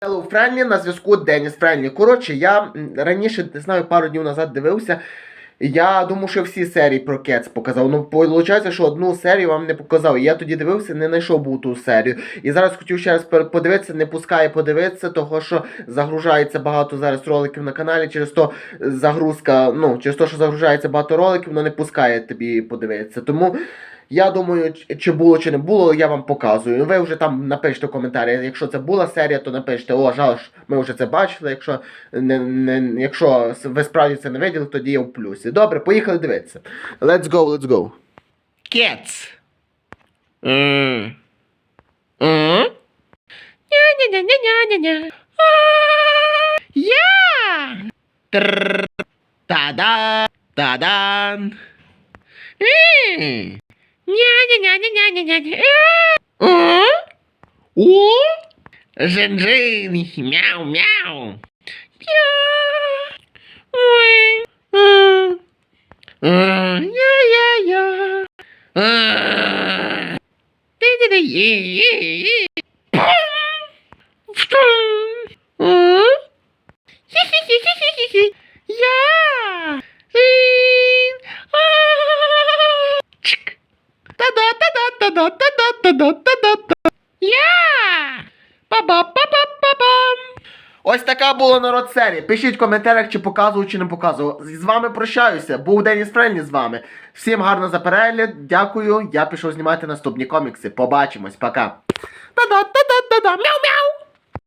Hello Friendly, на зв'язку Деніс Френлі. Коротше, я раніше, не знаю, пару днів назад дивився. Я думаю, що всі серії про Кетс показав. Ну, виходить, що одну серію вам не показав. Я тоді дивився, не знайшов був ту серію. І зараз хотів ще раз подивитися, не пускає подивитися, того що загружається багато зараз роликів на каналі. Через то загрузка, ну, через те, що загружається багато роликів, воно не пускає тобі подивитися. Тому. Я думаю, чи було, чи не було, я вам показую. Ви вже там напишете в коментарі. Якщо це була серія, то напишете, о, жаль, ми вже це бачили. Якщо не, не, якщо ви справді це не виділи, тоді я в плюсі. Добре, поїхали дивитися. Let's go, let's go. Cats. Mm. Mm? Ня-ня-ня-ня-ня-ня. 喵喵喵喵喵喵喵喵！嗯，我？认真喵喵喵！喂，嗯嗯呀呀呀！对对对，耶耶耶！Ось така була народ серія. Пишіть в коментарях, чи показував, чи не показував. З вами прощаюся. Був Деніс Френлі з вами. Всім гарно за перегляд. Дякую. Я пішов знімати наступні комікси. Побачимось. Пока. Та-да-та-да-та-да. Мяу-мяу!